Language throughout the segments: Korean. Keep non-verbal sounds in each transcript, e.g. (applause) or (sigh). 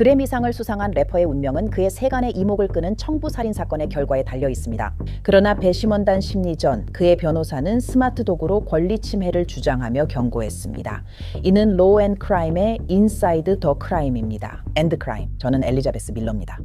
그래미상을 수상한 래퍼의 운명은 그의 세간의 이목을 끄는 청부살인 사건의 결과에 달려 있습니다. 그러나 배심원단 심리 전 그의 변호사는 스마트 도구로 권리 침해를 주장하며 경고했습니다. 이는 로우 앤 크라임의 인사이드 더 크라임입니다. 엔드 크라임. 저는 엘리자베스 밀러입니다.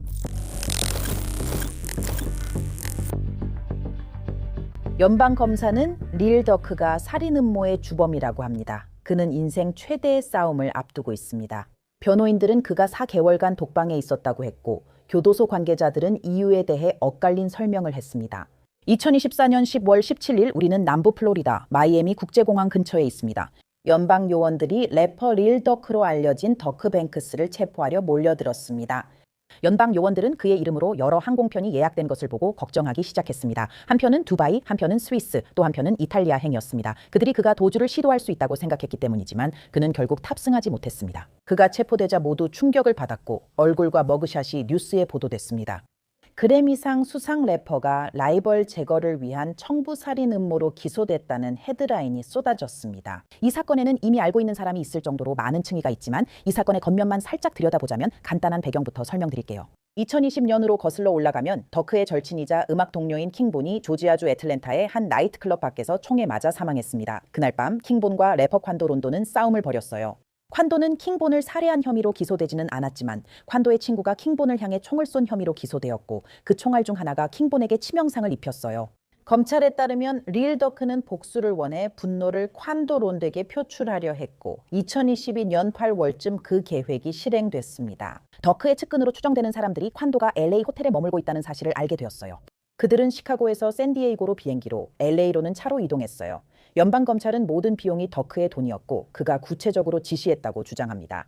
연방 검사는 릴 더크가 살인 음모의 주범이라고 합니다. 그는 인생 최대의 싸움을 앞두고 있습니다. 변호인들은 그가 4개월간 독방에 있었다고 했고 교도소 관계자들은 이유에 대해 엇갈린 설명을 했습니다. 2024년 10월 17일 우리는 남부 플로리다 마이애미 국제공항 근처에 있습니다. 연방 요원들이 래퍼 릴 더크로 알려진 더크 뱅크스를 체포하려 몰려들었습니다. 연방 요원들은 그의 이름으로 여러 항공편이 예약된 것을 보고 걱정하기 시작했습니다. 한 편은 두바이, 한 편은 스위스, 또 한 편은 이탈리아 행이었습니다. 그들이 그가 도주를 시도할 수 있다고 생각했기 때문이지만 그는 결국 탑승하지 못했습니다. 그가 체포되자 모두 충격을 받았고 얼굴과 머그샷이 뉴스에 보도됐습니다. 그래미상 수상 래퍼가 라이벌 제거를 위한 청부 살인 음모로 기소됐다는 헤드라인이 쏟아졌습니다. 이 사건에는 이미 알고 있는 사람이 있을 정도로 많은 층위가 있지만 이 사건의 겉면만 살짝 들여다보자면 간단한 배경부터 설명드릴게요. 2020년으로 거슬러 올라가면 더크의 절친이자 음악 동료인 킹본이 조지아주 애틀랜타의 한 나이트클럽 밖에서 총에 맞아 사망했습니다. 그날 밤 킹본과 래퍼 콴도 론도는 싸움을 벌였어요. 콴도는 킹본을 살해한 혐의로 기소되지는 않았지만 콴도의 친구가 킹본을 향해 총을 쏜 혐의로 기소되었고 그 총알 중 하나가 킹본에게 치명상을 입혔어요. 검찰에 따르면 릴 더크는 복수를 원해 분노를 콴도 론드에게 표출하려 했고 2022년 8월쯤 그 계획이 실행됐습니다. 더크의 측근으로 추정되는 사람들이 콴도가 LA 호텔에 머물고 있다는 사실을 알게 되었어요. 그들은 시카고에서 샌디에이고로 비행기로 LA로는 차로 이동했어요. 연방 검찰은 모든 비용이 더크의 돈이었고 그가 구체적으로 지시했다고 주장합니다.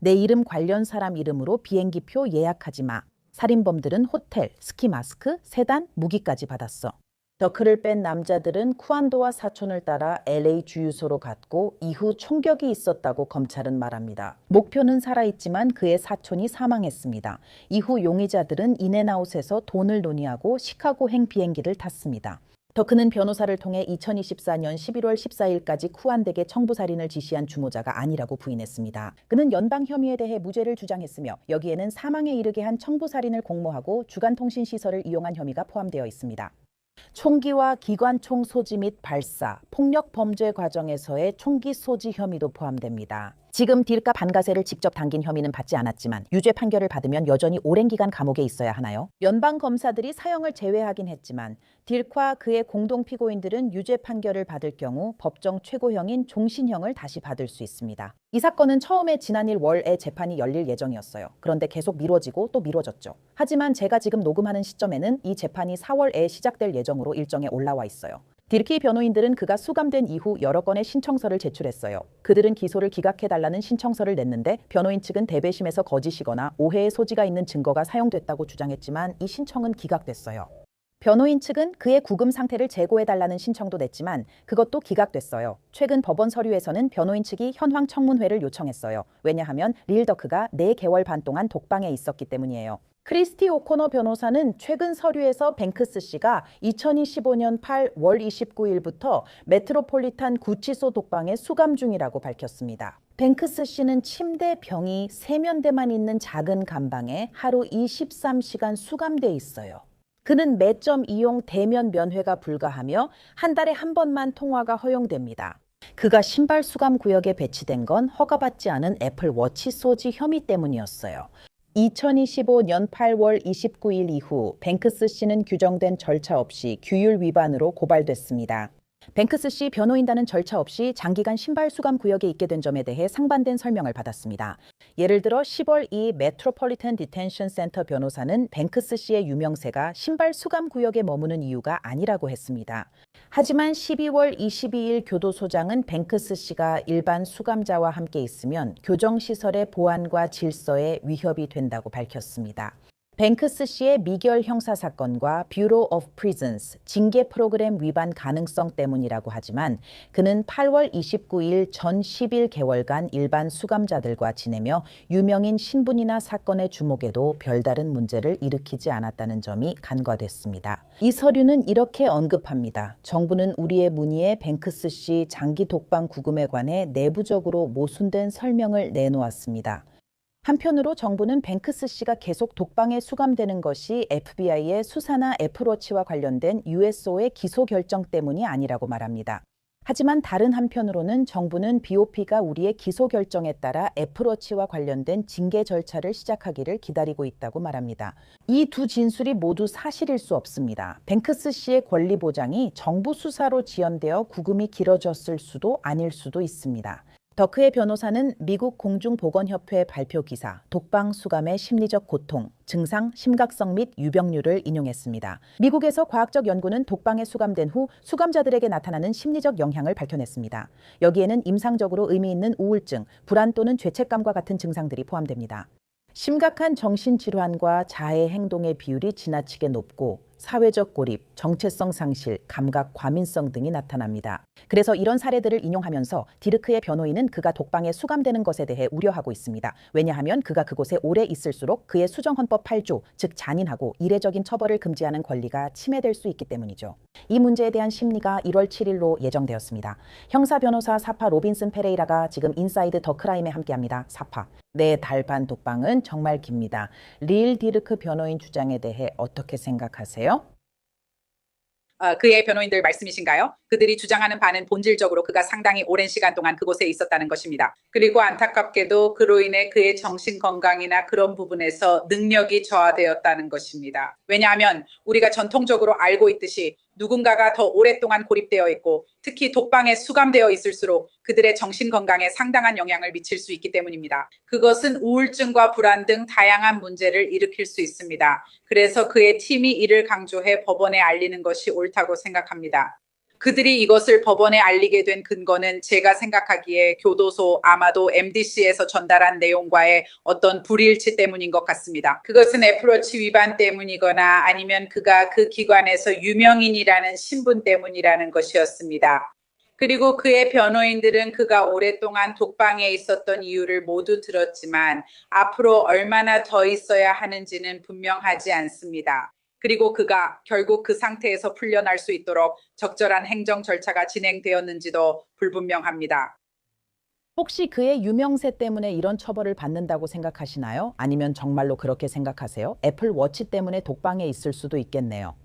내 이름 관련 사람 이름으로 비행기표 예약하지 마. 살인범들은 호텔, 스키 마스크, 세단, 무기까지 받았어. 더크를 뺀 남자들은 쿠안도와 사촌을 따라 LA 주유소로 갔고 이후 총격이 있었다고 검찰은 말합니다. 목표는 살아있지만 그의 사촌이 사망했습니다. 이후 용의자들은 인앤아웃에서 돈을 논의하고 시카고행 비행기를 탔습니다. 더크는 변호사를 통해 2024년 11월 14일까지 쿠안덱의 청부살인을 지시한 주모자가 아니라고 부인했습니다. 그는 연방 혐의에 대해 무죄를 주장했으며 여기에는 사망에 이르게 한 청부살인을 공모하고 주간통신 시설을 이용한 혐의가 포함되어 있습니다. 총기와 기관총 소지 및 발사, 폭력 범죄 과정에서의 총기 소지 혐의도 포함됩니다. 지금 딜과 반가세를 직접 당긴 혐의는 받지 않았지만 유죄 판결을 받으면 여전히 오랜 기간 감옥에 있어야 하나요? 연방 검사들이 사형을 제외하긴 했지만 딜과 그의 공동 피고인들은 유죄 판결을 받을 경우 법정 최고형인 종신형을 다시 받을 수 있습니다. 이 사건은 처음에 지난일 월에 재판이 열릴 예정이었어요. 그런데 계속 미뤄지고 또 미뤄졌죠. 하지만 제가 지금 녹음하는 시점에는 이 재판이 4월에 시작될 예정으로 일정에 올라와 있어요. 디르키 변호인들은 그가 수감된 이후 여러 건의 신청서를 제출했어요. 그들은 기소를 기각해달라는 신청서를 냈는데 변호인 측은 대배심에서 거짓이거나 오해의 소지가 있는 증거가 사용됐다고 주장했지만 이 신청은 기각됐어요. 변호인 측은 그의 구금 상태를 재고해달라는 신청도 냈지만 그것도 기각됐어요. 최근 법원 서류에서는 변호인 측이 현황 청문회를 요청했어요. 왜냐하면 릴더크가 4개월 반 동안 독방에 있었기 때문이에요. 크리스티 오코너 변호사는 최근 서류에서 뱅크스 씨가 2025년 8월 29일부터 메트로폴리탄 구치소 독방에 수감 중이라고 밝혔습니다. 뱅크스 씨는 침대 병이 세면대만 있는 작은 감방에 하루 23시간 수감돼 있어요. 그는 매점 이용 대면 면회가 불가하며 한 달에 한 번만 통화가 허용됩니다. 그가 신발 수감 구역에 배치된 건 허가받지 않은 애플 워치 소지 혐의 때문이었어요. 2025년 8월 29일 이후 뱅크스 씨는 규정된 절차 없이 규율 위반으로 고발됐습니다. 뱅크스 씨 변호인단은 절차 없이 장기간 신발 수감 구역에 있게 된 점에 대해 상반된 설명을 받았습니다. 예를 들어 10월 2 메트로폴리탄 디텐션 센터 변호사는 뱅크스 씨의 유명세가 신발 수감 구역에 머무는 이유가 아니라고 했습니다. 하지만 12월 22일 교도소장은 뱅크스 씨가 일반 수감자와 함께 있으면 교정시설의 보안과 질서에 위협이 된다고 밝혔습니다. 뱅크스 씨의 미결 형사 사건과 뷰로 오브 프리즌스 징계 프로그램 위반 가능성 때문이라고 하지만 그는 8월 29일 전 11개월간 일반 수감자들과 지내며 유명인 신분이나 사건의 주목에도 별다른 문제를 일으키지 않았다는 점이 간과됐습니다. 이 서류는 이렇게 언급합니다. 정부는 우리의 문의에 뱅크스 씨 장기 독방 구금에 관해 내부적으로 모순된 설명을 내놓았습니다. 한편으로 정부는 뱅크스 씨가 계속 독방에 수감되는 것이 FBI의 수사나 애플워치와 관련된 USO의 기소 결정 때문이 아니라고 말합니다. 하지만 다른 한편으로는 정부는 BOP가 우리의 기소 결정에 따라 애플워치와 관련된 징계 절차를 시작하기를 기다리고 있다고 말합니다. 이 두 진술이 모두 사실일 수 없습니다. 뱅크스 씨의 권리 보장이 정부 수사로 지연되어 구금이 길어졌을 수도 아닐 수도 있습니다. 더크의 변호사는 미국 공중보건협회 발표 기사 독방 수감의 심리적 고통, 증상, 심각성 및 유병률을 인용했습니다. 미국에서 과학적 연구는 독방에 수감된 후 수감자들에게 나타나는 심리적 영향을 밝혀냈습니다. 여기에는 임상적으로 의미 있는 우울증, 불안 또는 죄책감과 같은 증상들이 포함됩니다. 심각한 정신질환과 자해 행동의 비율이 지나치게 높고 사회적 고립, 정체성 상실, 감각 과민성 등이 나타납니다. 그래서 이런 사례들을 인용하면서 디르크의 변호인은 그가 독방에 수감되는 것에 대해 우려하고 있습니다. 왜냐하면 그가 그곳에 오래 있을수록 그의 수정헌법 8조, 즉 잔인하고 이례적인 처벌을 금지하는 권리가 침해될 수 있기 때문이죠. 이 문제에 대한 심리가 1월 7일로 예정되었습니다. 형사 변호사 사파 로빈슨 페레이라가 지금 인사이드 더 크라임에 함께합니다. 사파. 내 달반 독방은 정말 깁니다. 릴 디르크 변호인 주장에 대해 어떻게 생각하세요? 어, 그의 변호인들 말씀이신가요? 그들이 주장하는 바는 본질적으로 그가 상당히 오랜 시간 동안 그곳에 있었다는 것입니다. 그리고 안타깝게도 그로 인해 그의 정신 건강이나 그런 부분에서 능력이 저하되었다는 것입니다. 왜냐하면 우리가 전통적으로 알고 있듯이 누군가가 더 오랫동안 고립되어 있고 특히 독방에 수감되어 있을수록 그들의 정신 건강에 상당한 영향을 미칠 수 있기 때문입니다. 그것은 우울증과 불안 등 다양한 문제를 일으킬 수 있습니다. 그래서 그의 팀이 이를 강조해 법원에 알리는 것이 옳다고 생각합니다. 그들이 이것을 법원에 알리게 된 근거는 제가 생각하기에 교도소 아마도 MDC에서 전달한 내용과의 어떤 불일치 때문인 것 같습니다. 그것은 애플워치 위반 때문이거나 아니면 그가 그 기관에서 유명인이라는 신분 때문이라는 것이었습니다. 그리고 그의 변호인들은 그가 오랫동안 독방에 있었던 이유를 모두 들었지만 앞으로 얼마나 더 있어야 하는지는 분명하지 않습니다. 그리고 그가 결국 그 상태에서 풀려날 수 있도록 적절한 행정 절차가 진행되었는지도 불분명합니다. 혹시 그의 유명세 때문에 이런 처벌을 받는다고 생각하시나요? 아니면 정말로 그렇게 생각하세요? 애플 워치 때문에 독방에 있을 수도 있겠네요.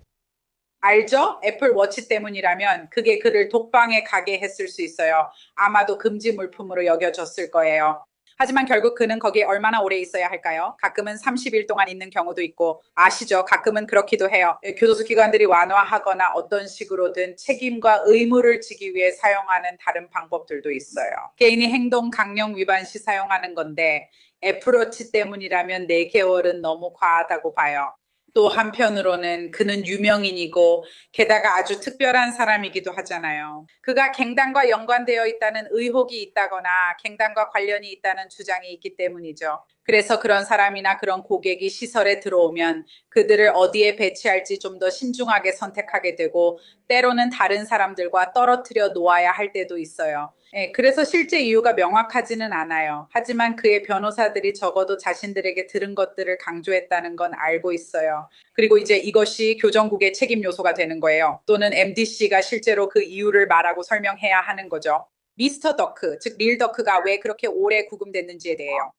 알죠? 애플 워치 때문이라면 그게 그를 독방에 가게 했을 수 있어요. 아마도 금지 물품으로 여겨졌을 거예요. 하지만 결국 그는 거기에 얼마나 오래 있어야 할까요? 가끔은 30일 동안 있는 경우도 있고 아시죠? 가끔은 그렇기도 해요. 예, 교도소 기관들이 완화하거나 어떤 식으로든 책임과 의무를 지기 위해 사용하는 다른 방법들도 있어요. 개인이 행동 강령 위반 시 사용하는 건데 애플워치 때문이라면 4개월은 너무 과하다고 봐요. 또 한편으로는 그는 유명인이고 게다가 아주 특별한 사람이기도 하잖아요. 그가 갱단과 연관되어 있다는 의혹이 있다거나 갱단과 관련이 있다는 주장이 있기 때문이죠. 그래서 그런 사람이나 그런 고객이 시설에 들어오면 그들을 어디에 배치할지 좀 더 신중하게 선택하게 되고 때로는 다른 사람들과 떨어뜨려 놓아야 할 때도 있어요. 예, 그래서 실제 이유가 명확하지는 않아요. 하지만 그의 변호사들이 적어도 자신들에게 들은 것들을 강조했다는 건 알고 있어요. 그리고 이제 이것이 교정국의 책임 요소가 되는 거예요. 또는 MDC가 실제로 그 이유를 말하고 설명해야 하는 거죠. 미스터 더크, 즉 릴 더크가 왜 그렇게 오래 구금됐는지에 대해요.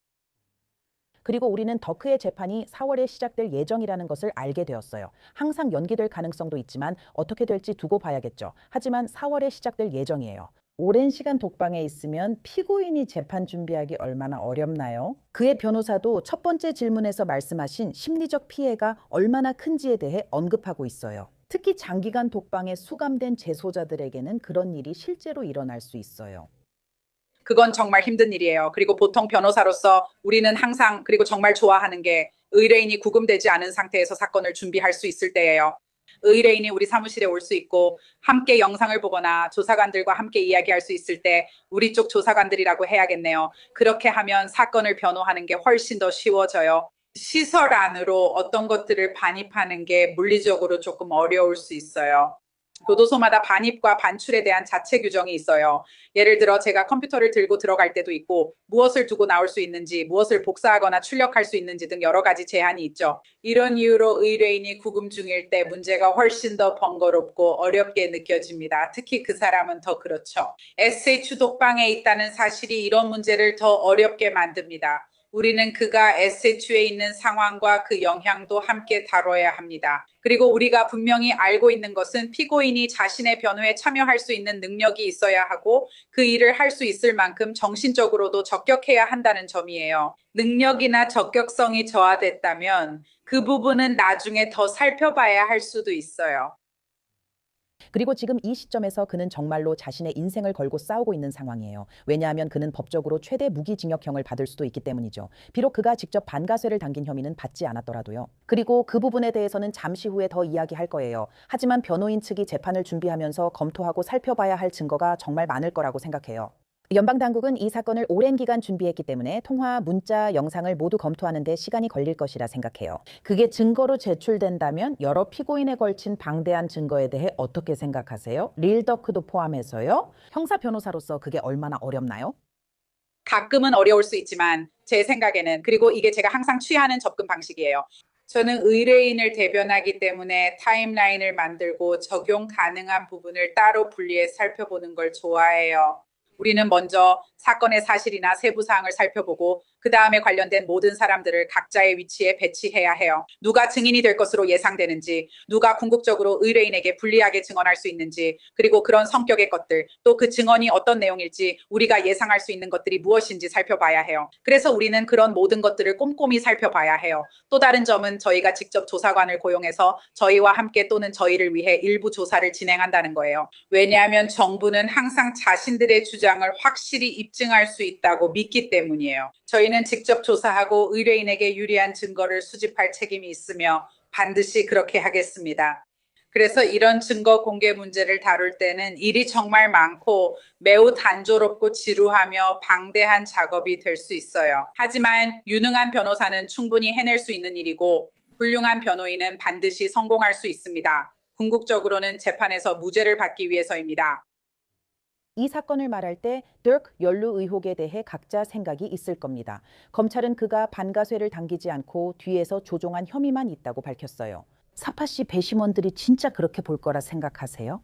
그리고 우리는 더크의 재판이 4월에 시작될 예정이라는 것을 알게 되었어요. 항상 연기될 가능성도 있지만 어떻게 될지 두고 봐야겠죠. 하지만 4월에 시작될 예정이에요. 오랜 시간 독방에 있으면 피고인이 재판 준비하기 얼마나 어렵나요? 그의 변호사도 첫 번째 질문에서 말씀하신 심리적 피해가 얼마나 큰지에 대해 언급하고 있어요. 특히 장기간 독방에 수감된 재소자들에게는 그런 일이 실제로 일어날 수 있어요. 그건 정말 힘든 일이에요. 그리고 보통 변호사로서 우리는 항상 그리고 정말 좋아하는 게 의뢰인이 구금되지 않은 상태에서 사건을 준비할 수 있을 때예요. 의뢰인이 우리 사무실에 올 수 있고 함께 영상을 보거나 조사관들과 함께 이야기할 수 있을 때 우리 쪽 조사관들이라고 해야겠네요. 그렇게 하면 사건을 변호하는 게 훨씬 더 쉬워져요. 시설 안으로 어떤 것들을 반입하는 게 물리적으로 조금 어려울 수 있어요. 교도소마다 반입과 반출에 대한 자체 규정이 있어요. 예를 들어 제가 컴퓨터를 들고 들어갈 때도 있고 무엇을 두고 나올 수 있는지 무엇을 복사하거나 출력할 수 있는지 등 여러 가지 제한이 있죠. 이런 이유로 의뢰인이 구금 중일 때 문제가 훨씬 더 번거롭고 어렵게 느껴집니다. 특히 그 사람은 더 그렇죠. SH 독방에 있다는 사실이 이런 문제를 더 어렵게 만듭니다. 우리는 그가 SH에 있는 상황과 그 영향도 함께 다뤄야 합니다. 그리고 우리가 분명히 알고 있는 것은 피고인이 자신의 변호에 참여할 수 있는 능력이 있어야 하고 그 일을 할 수 있을 만큼 정신적으로도 적격해야 한다는 점이에요. 능력이나 적격성이 저하됐다면 그 부분은 나중에 더 살펴봐야 할 수도 있어요. 그리고 지금 이 시점에서 그는 정말로 자신의 인생을 걸고 싸우고 있는 상황이에요. 왜냐하면 그는 법적으로 최대 무기징역형을 받을 수도 있기 때문이죠. 비록 그가 직접 반가쇠를 당긴 혐의는 받지 않았더라도요. 그리고 그 부분에 대해서는 잠시 후에 더 이야기할 거예요. 하지만 변호인 측이 재판을 준비하면서 검토하고 살펴봐야 할 증거가 정말 많을 거라고 생각해요. 연방 당국은 이 사건을 오랜 기간 준비했기 때문에 통화, 문자, 영상을 모두 검토하는 데 시간이 걸릴 것이라 생각해요. 그게 증거로 제출된다면 여러 피고인에 걸친 방대한 증거에 대해 어떻게 생각하세요? 릴더크도 포함해서요? 형사 변호사로서 그게 얼마나 어렵나요? 가끔은 어려울 수 있지만 제 생각에는 그리고 이게 제가 항상 취하는 접근 방식이에요. 저는 의뢰인을 대변하기 때문에 타임라인을 만들고 적용 가능한 부분을 따로 분리해 살펴보는 걸 좋아해요. 우리는 먼저 사건의 사실이나 세부 사항을 살펴보고 그 다음에 관련된 모든 사람들을 각자의 위치에 배치해야 해요. 누가 증인이 될 것으로 예상되는지, 누가 궁극적으로 의뢰인에게 불리하게 증언할 수 있는지, 그리고 그런 성격의 것들, 또 그 증언이 어떤 내용일지 우리가 예상할 수 있는 것들이 무엇인지 살펴봐야 해요. 그래서 우리는 그런 모든 것들을 꼼꼼히 살펴봐야 해요. 또 다른 점은 저희가 직접 조사관을 고용해서 저희와 함께 또는 저희를 위해 일부 조사를 진행한다는 거예요. 왜냐하면 정부는 항상 자신들의 주장을 확실히 입 증할 수 있다고 믿기 때문이에요. 저희는 직접 조사하고 의뢰인에게 유리한 증거를 수집할 책임이 있으며 반드시 그렇게 하겠습니다. 그래서 이런 증거 공개 문제를 다룰 때는 일이 정말 많고 매우 단조롭고 지루하며 방대한 작업이 될 수 있어요. 하지만 유능한 변호사는 충분히 해낼 수 있는 일이고 훌륭한 변호인은 반드시 성공할 수 있습니다. 궁극적으로는 재판에서 무죄를 받기 위해서입니다. 이 사건을 말할 때 덜크 연루 의혹에 대해 각자 생각이 있을 겁니다. 검찰은 그가 반가쇠를 당기지 않고 뒤에서 조종한 혐의만 있다고 밝혔어요. 사파 씨 배심원들이 진짜 그렇게 볼 거라 생각하세요?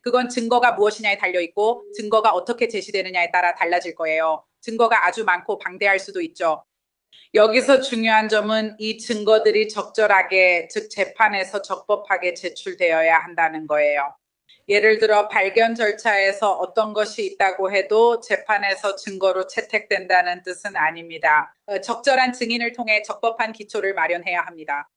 그건 증거가 무엇이냐에 달려 있고 증거가 어떻게 제시되느냐에 따라 달라질 거예요. 증거가 아주 많고 방대할 수도 있죠. 여기서 중요한 점은 이 증거들이 적절하게, 즉 재판에서 적법하게 제출되어야 한다는 거예요. 예를 들어 발견 절차에서 어떤 것이 있다고 해도 재판에서 증거로 채택된다는 뜻은 아닙니다. 어, 적절한 증인을 통해 적법한 기초를 마련해야 합니다.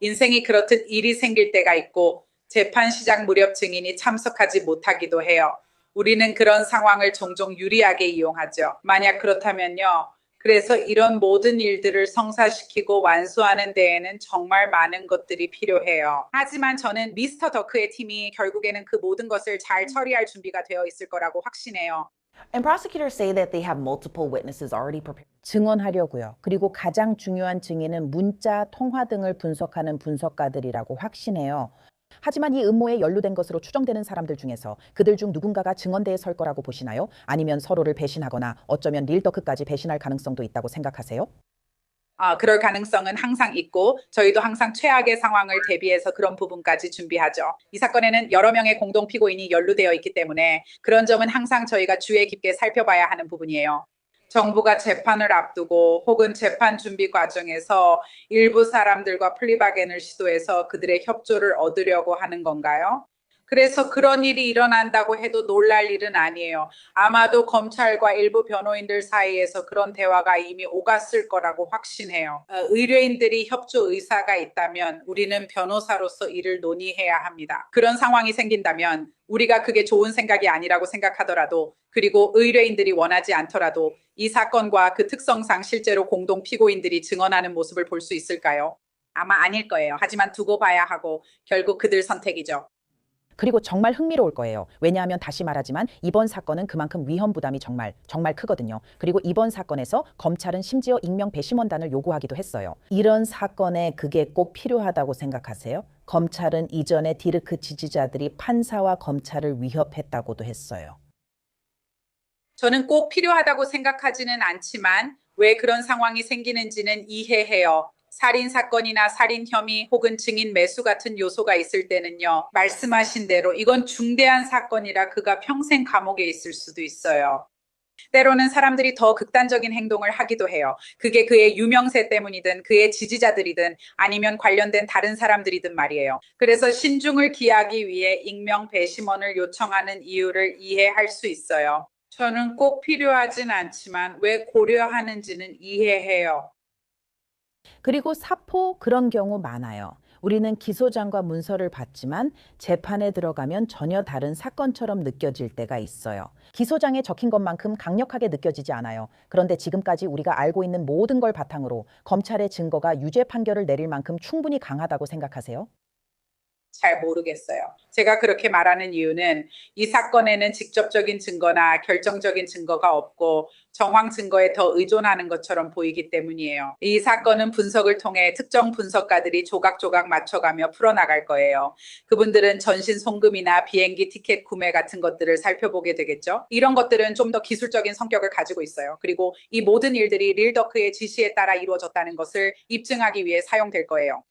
인생이 그렇듯 일이 생길 때가 있고 재판 시작 무렵 증인이 참석하지 못하기도 해요. 우리는 그런 상황을 종종 유리하게 이용하죠. 만약 그렇다면요. 그래서 이런 모든 일들을 성사시키고 완수하는 데에는 정말 많은 것들이 필요해요. 하지만 저는 미스터 더크의 팀이 결국에는 그 모든 것을 잘 처리할 준비가 되어 있을 거라고 확신해요. And prosecutors say that they have multiple witnesses already prepared. 증언하려고요. 그리고 가장 중요한 증인은 문자, 통화 등을 분석하는 분석가들이라고 확신해요. 하지만 이 음모에 연루된 것으로 추정되는 사람들 중에서 그들 중 누군가가 증언대에 설 거라고 보시나요? 아니면 서로를 배신하거나 어쩌면 릴더크까지 배신할 가능성도 있다고 생각하세요? 아, 그럴 가능성은 항상 있고 저희도 항상 최악의 상황을 대비해서 그런 부분까지 준비하죠. 이 사건에는 여러 명의 공동 피고인이 연루되어 있기 때문에 그런 점은 항상 저희가 주의 깊게 살펴봐야 하는 부분이에요. 정부가 재판을 앞두고 혹은 재판 준비 과정에서 일부 사람들과 플리바겐을 시도해서 그들의 협조를 얻으려고 하는 건가요? 그래서 그런 일이 일어난다고 해도 놀랄 일은 아니에요. 아마도 검찰과 일부 변호인들 사이에서 그런 대화가 이미 오갔을 거라고 확신해요. 어, 의뢰인들이 협조 의사가 있다면 우리는 변호사로서 이를 논의해야 합니다. 그런 상황이 생긴다면 우리가 그게 좋은 생각이 아니라고 생각하더라도 그리고 의뢰인들이 원하지 않더라도 이 사건과 그 특성상 실제로 공동 피고인들이 증언하는 모습을 볼 수 있을까요? 아마 아닐 거예요. 하지만 두고 봐야 하고 결국 그들 선택이죠. 그리고 정말 흥미로울 거예요. 왜냐하면 다시 말하지만 이번 사건은 그만큼 위험 부담이 정말 정말 크거든요. 그리고 이번 사건에서 검찰은 심지어 익명 배심원단을 요구하기도 했어요. 이런 사건에 그게 꼭 필요하다고 생각하세요? 검찰은 이전에 디르크 지지자들이 판사와 검찰을 위협했다고도 했어요. 저는 꼭 필요하다고 생각하지는 않지만 왜 그런 상황이 생기는지는 이해해요. 살인 사건이나 살인 혐의 혹은 증인 매수 같은 요소가 있을 때는요. 말씀하신 대로 이건 중대한 사건이라 그가 평생 감옥에 있을 수도 있어요. 때로는 사람들이 더 극단적인 행동을 하기도 해요. 그게 그의 유명세 때문이든 그의 지지자들이든 아니면 관련된 다른 사람들이든 말이에요. 그래서 신중을 기하기 위해 익명 배심원을 요청하는 이유를 이해할 수 있어요. 저는 꼭 필요하진 않지만 왜 고려하는지는 이해해요. 그리고 사포 그런 경우 많아요. 우리는 기소장과 문서를 받지만 재판에 들어가면 전혀 다른 사건처럼 느껴질 때가 있어요. 기소장에 적힌 것만큼 강력하게 느껴지지 않아요. 그런데 지금까지 우리가 알고 있는 모든 걸 바탕으로 검찰의 증거가 유죄 판결을 내릴 만큼 충분히 강하다고 생각하세요? 잘 모르겠어요. 제가 그렇게 말하는 이유는 이 사건에는 직접적인 증거나 결정적인 증거가 없고 정황 증거에 더 의존하는 것처럼 보이기 때문이에요. 이 사건은 분석을 통해 특정 분석가들이 조각조각 맞춰가며 풀어나갈 거예요. 그분들은 전신 송금이나 비행기 티켓 구매 같은 것들을 살펴보게 되겠죠. 이런 것들은 좀 더 기술적인 성격을 가지고 있어요. 그리고 이 모든 일들이 릴더크의 지시에 따라 이루어졌다는 것을 입증하기 위해 사용될 거예요.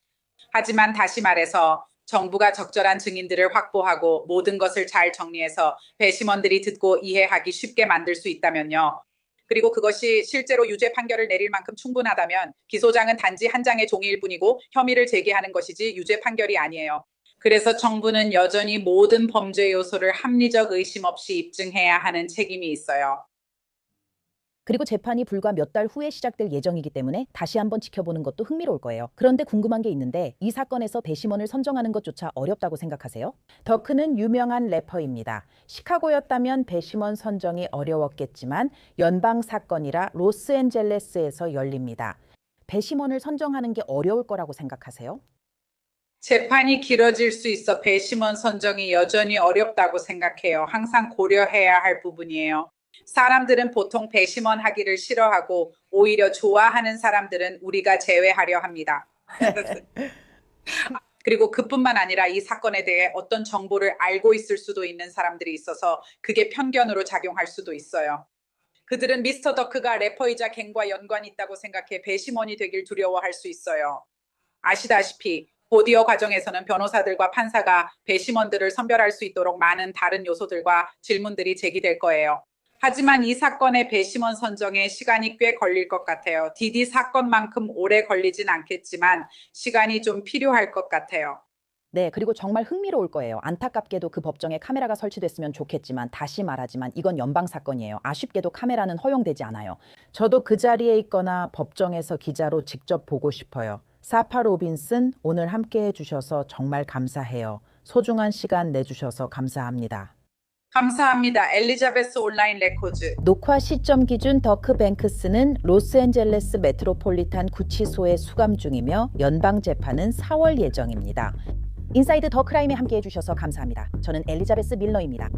하지만 다시 말해서 정부가 적절한 증인들을 확보하고 모든 것을 잘 정리해서 배심원들이 듣고 이해하기 쉽게 만들 수 있다면요. 그리고 그것이 실제로 유죄 판결을 내릴 만큼 충분하다면 기소장은 단지 한 장의 종이일 뿐이고 혐의를 제기하는 것이지 유죄 판결이 아니에요. 그래서 정부는 여전히 모든 범죄 요소를 합리적 의심 없이 입증해야 하는 책임이 있어요. 그리고 재판이 불과 몇 달 후에 시작될 예정이기 때문에 다시 한번 지켜보는 것도 흥미로울 거예요. 그런데 궁금한 게 있는데 이 사건에서 배심원을 선정하는 것조차 어렵다고 생각하세요? 더크는 유명한 래퍼입니다. 시카고였다면 배심원 선정이 어려웠겠지만 연방 사건이라 로스앤젤레스에서 열립니다. 배심원을 선정하는 게 어려울 거라고 생각하세요? 재판이 길어질 수 있어 배심원 선정이 여전히 어렵다고 생각해요. 항상 고려해야 할 부분이에요. 사람들은 보통 배심원 하기를 싫어하고 오히려 좋아하는 사람들은 우리가 제외하려 합니다. (laughs) 그리고 그뿐만 아니라 이 사건에 대해 어떤 정보를 알고 있을 수도 있는 사람들이 있어서 그게 편견으로 작용할 수도 있어요. 그들은 미스터 더크가 래퍼이자 갱과 연관이 있다고 생각해 배심원이 되길 두려워할 수 있어요. 아시다시피 보디어 과정에서는 변호사들과 판사가 배심원들을 선별할 수 있도록 많은 다른 요소들과 질문들이 제기될 거예요. 하지만 이 사건의 배심원 선정에 시간이 꽤 걸릴 것 같아요. 디디 사건만큼 오래 걸리진 않겠지만 시간이 좀 필요할 것 같아요. 네, 그리고 정말 흥미로울 거예요. 안타깝게도 그 법정에 카메라가 설치됐으면 좋겠지만 다시 말하지만 이건 연방 사건이에요. 아쉽게도 카메라는 허용되지 않아요. 저도 그 자리에 있거나 법정에서 기자로 직접 보고 싶어요. 사파 로빈슨 오늘 함께 해주셔서 정말 감사해요. 소중한 시간 내주셔서 감사합니다. 감사합니다. 엘리자베스 온라인 레코즈. 녹화 시점 기준 더크 뱅크스는 로스앤젤레스 메트로폴리탄 구치소에 수감 중이며 연방 재판은 4월 예정입니다. 인사이드 더 크라임에 함께 해주셔서 감사합니다. 저는 엘리자베스 밀러입니다.